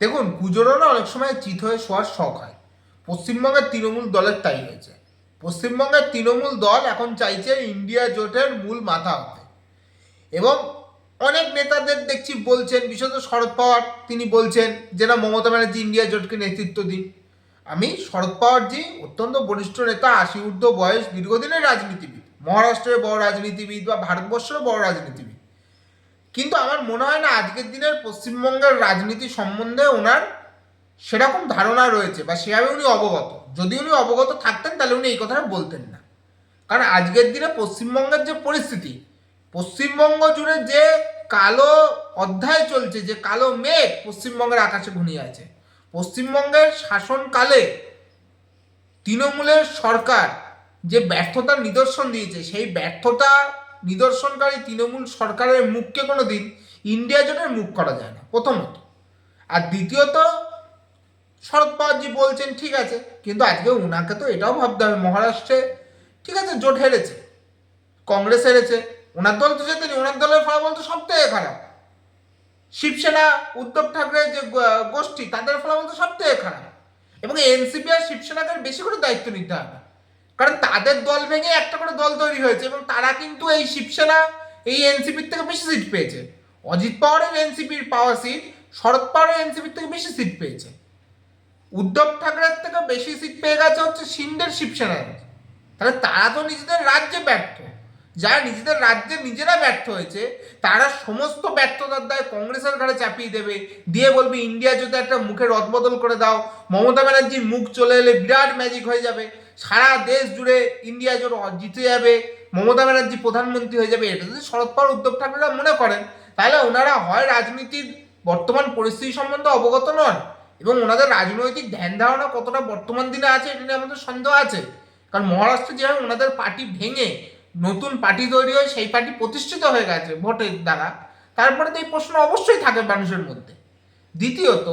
দেখুন পুজোরও অনেক সময় চিত হয়ে শোয়ার শখ হয়। পশ্চিমবঙ্গের তৃণমূল দলের তাই হয়েছে। পশ্চিমবঙ্গের তৃণমূল দল এখন চাইছে ইন্ডিয়া জোটের মূল মাথা হতে। এবং অনেক নেতাদের দেখছি বলছেন, বিশেষত শরদ পাওয়ার, তিনি বলছেন যে, না, মমতা ব্যানার্জি ইন্ডিয়া জোটকে নেতৃত্ব দিন। আমি শরদ পাওয়ারজি, অত্যন্ত বরিষ্ঠ নেতা, আশি ঊর্ধ্ব বয়স, দীর্ঘদিনের রাজনীতিবিদ। মহারাষ্ট্রের বড় রাজনীতিবিদ বা ভারতবর্ষের বড় রাজনীতিবিদ। কিন্তু আমার মনে হয় না আজকের দিনের পশ্চিমবঙ্গের রাজনীতি সম্বন্ধে ওনার সেরকম ধারণা রয়েছে বা সেভাবে উনি অবগত। যদি উনি অবগত থাকতেন, তাহলে উনি এই কথাটা বলতেন না। কারণ আজকের দিনে পশ্চিমবঙ্গের যে পরিস্থিতি, পশ্চিমবঙ্গ জুড়ে যে কালো অধ্যায় চলছে, যে কালো মেঘ পশ্চিমবঙ্গের আকাশে ঘনিয়ে আছে, পশ্চিমবঙ্গের শাসনকালে তৃণমূলের সরকার যে ব্যর্থতার নিদর্শন দিয়েছে, সেই ব্যর্থতা নিদর্শনকারী তৃণমূল সরকারের মুখকে কোনো দিন ইন্ডিয়া জোটের মুখ করা যায় না, প্রথমত। আর দ্বিতীয়ত শরদ পাওয়ারজি বলছেন, ঠিক আছে, কিন্তু আজকে ওনাকে তো এটাও ভাবতে হবে, মহারাষ্ট্রে, ঠিক আছে, জোট হেরেছে, কংগ্রেস হেরেছে ওনার দল তো জেতেনি ওনার দলের ফলাফল তো সব থেকে খারাপ। শিবসেনা, উদ্ধব ঠাকরে যে গোষ্ঠী, তাদের ফলাফল তো সব থেকে খারাপ। এবং এনসিপি আর শিবসেনাকে বেশি করে দায়িত্ব নিতে হবে কারণ তাদের দল ভেঙে একটা করে দল তৈরি হয়েছে এবং তারা কিন্তু এই শিবসেনা, এই এনসিপির থেকে বেশি সিট পেয়েছে। অজিত পাওয়ারের এনসিপির পাওয়া সিট শরদ পাওয়ারের এনসিপির থেকে বেশি সিট পেয়েছে। উদ্ধব ঠাকরের থেকে বেশি সিট পেয়ে গেছে হচ্ছে সিন্ডের শিবসেনার তাহলে তারা তো নিজেদের রাজ্যে ব্যর্থ। যারা নিজেদের রাজ্যে নিজেরা ব্যর্থ হয়েছে, তারা সমস্ত ব্যর্থতার দায় কংগ্রেসের ঘাড়ে চাপিয়ে দেবে। দিয়ে বলবে, ইন্ডিয়া যদি একটা মুখে রদবদল করে দাও, মমতা ব্যানার্জির মুখ চলে এলে বিরাট ম্যাজিক হয়ে যাবে। সারা দেশ জুড়ে ইন্ডিয়া জোট জিতে যাবে, মমতা ব্যানার্জি প্রধানমন্ত্রী হয়ে যাবে, এটা যদি শরদ পাওয়ার উদ্ধব ঠাকুররা মনে করেন, তাহলে ওনারা হয় রাজনীতির বর্তমান পরিস্থিতি সম্বন্ধে অবগত নন এবং ওনাদের রাজনৈতিক ধ্যান ধারণা কতটা বর্তমান দিনে আছে এটা নিয়ে আমাদের সন্দেহ আছে। কারণ মহারাষ্ট্রে যেভাবে ওনাদের পার্টি ভেঙে নতুন পার্টি তৈরি হয়ে সেই পার্টি প্রতিষ্ঠিত হয়ে গেছে ভোটের দ্বারা, তারপরে তো এই প্রশ্ন অবশ্যই থাকে মানুষের মধ্যে। দ্বিতীয়ত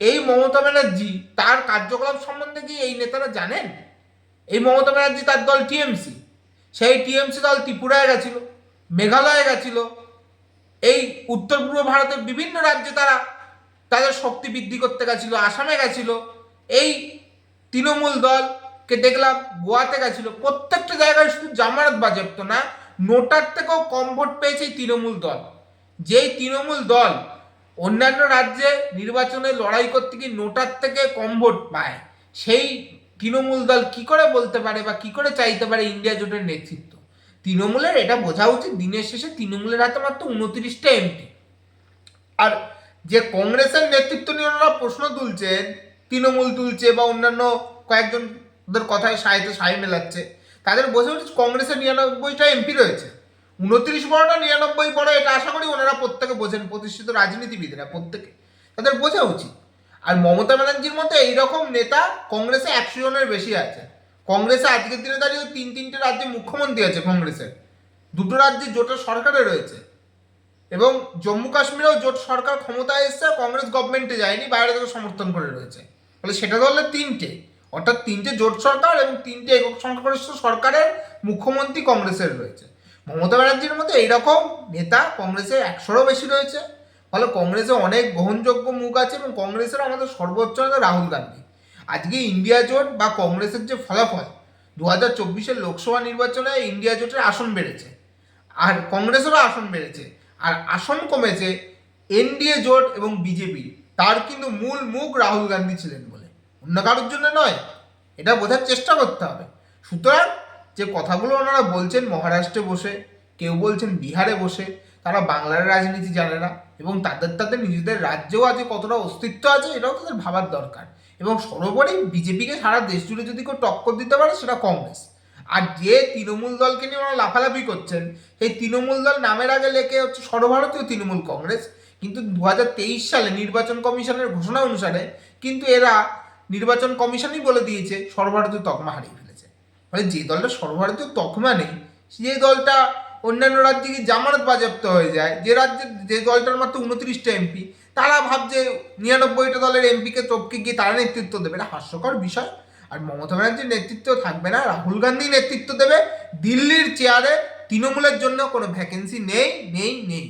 এই মমতা ব্যানার্জি তার কার্যকলাপ সম্বন্ধে কি এই নেতারা জানেন? এই মমতা ব্যানার্জি তার দল টিএমসি। সেই টিএমসি দল ত্রিপুরায় গেছিল, মেঘালয়ে গেছিল। এই উত্তর পূর্ব ভারতের বিভিন্ন রাজ্যে তারা তাদের শক্তি বৃদ্ধি করতে গেছিল, আসামে গেছিল। এই তৃণমূল দলকে দেখলাম গোয়াতে গেছিল। প্রত্যেকটা জায়গায় শুধু জামানত বাজেপ্ত না, নোটার থেকেও কম ভোট পেয়েছে এই তৃণমূল দল। যেই তৃণমূল দল অন্যান্য রাজ্যে নির্বাচনে লড়াই করতে গিয়ে নোটার থেকে কম ভোট পায়। সেই তৃণমূল দল কি করে বলতে পারে বা কি করে চাইতে পারে ইন্ডিয়া জোটের নেতৃত্ব? তৃণমূলের এটা বোঝা উচিত, দিনের শেষে তৃণমূলের হাতে মাত্র উনত্রিশটা এমপি। আর যে কংগ্রেসের নেতৃত্ব নিয়ে ওনারা প্রশ্ন তুলছেন, তৃণমূল তুলছে বা অন্যান্য কয়েকজন ওদের কথায় সাহিত্য সাই মেলাচ্ছে, তাদের বোঝা উচিত কংগ্রেসের নিরানব্বইটা এমপি রয়েছে। উনত্রিশ বড় না নিরানব্বই বড়, এটা আশা করি ওনারা প্রত্যেকে বোঝেন, প্রতিষ্ঠিত রাজনীতিবিদরা প্রত্যেকে। তাদের বোঝা উচিত। আর মমতা ব্যানার্জির মতো এইরকম নেতা কংগ্রেসে একশো জনের বেশি আছে। কংগ্রেসে আজকের দিনে দাঁড়িয়ে তিন তিনটে রাজ্যে মুখ্যমন্ত্রী আছে কংগ্রেসের দুটো রাজ্যে জোটের সরকারে রয়েছে। এবং জম্মু কাশ্মীরেও জোট সরকার ক্ষমতায় এসছে, কংগ্রেস গভর্নমেন্টে যায়নি, বাইরে থেকে সমর্থন করে রয়েছে। ফলে সেটা ধরলে তিনটে। অর্থাৎ তিনটে জোট সরকার এবং তিনটে একক সংখ্যাগরিষ্ঠ সরকারের মুখ্যমন্ত্রী কংগ্রেসের রয়েছে। মমতা ব্যানার্জির মতো এইরকম নেতা কংগ্রেসে একশোরও বেশি রয়েছে। ফলে কংগ্রেসে অনেক গ্রহণযোগ্য মুখ আছে এবং কংগ্রেসের আমাদের সর্বোচ্চ নেতা রাহুল গান্ধী। আজকে ইন্ডিয়া জোট বা কংগ্রেসের যে ফলাফল দু হাজার চব্বিশের লোকসভা নির্বাচনে ইন্ডিয়া জোটের আসন বেড়েছে। আর কংগ্রেসেরও আসন বেড়েছে। আর আসন কমেছে এনডিএ জোট এবং বিজেপি তার কিন্তু মূল মুখ রাহুল গান্ধী ছিলেন বলে। অন্য কারোর জন্য নয়, এটা বোঝার চেষ্টা করতে হবে। সুতরাং যে কথাগুলো ওনারা বলছেন মহারাষ্ট্রে বসে, কেউ বলছেন বিহারে বসে, তারা বাংলার রাজনীতি জানে না এবং তাদের তাদের নিজেদের রাজ্যেও আজ কতটা অস্তিত্ব আছে এটাও তাদের ভাবার দরকার। এবং সর্বোপরি বিজেপিকে সারা দেশ জুড়ে যদি কেউ টক্কর দিতে পারে সেটা কংগ্রেস। আর যে তৃণমূল দলকে নিয়ে ওরা লাফালাফি করছেন, সেই তৃণমূল দল নামের আগে লেখে হচ্ছে সর্বভারতীয় তৃণমূল কংগ্রেস। কিন্তু দু হাজার তেইশ সালে নির্বাচন কমিশনের ঘোষণা অনুসারে কিন্তু এরা নির্বাচন কমিশনই বলে দিয়েছে সর্বভারতীয় তকমা হারিয়ে ফেলেছে। মানে যে দলটা সর্বভারতীয় তকমা নেই, যে দলটা অন্যান্য রাজ্যে গিয়ে জামানত বাজেয়াপ্ত হয়ে যায়, যে রাজ্যে, যে দলটার মাত্র উনত্রিশটা এমপি তারা ভাবছে নিরানব্বইটা দলের এমপিকে টপকে গিয়ে তারা নেতৃত্ব দেবে। এটা হাস্যকর বিষয়। আর মমতা ব্যানার্জির নেতৃত্ব থাকবে না, রাহুল গান্ধী নেতৃত্ব দেবে, দিল্লির চেয়ারে তৃণমূলের জন্য কোনো ভ্যাকেন্সি নেই নেই নেই।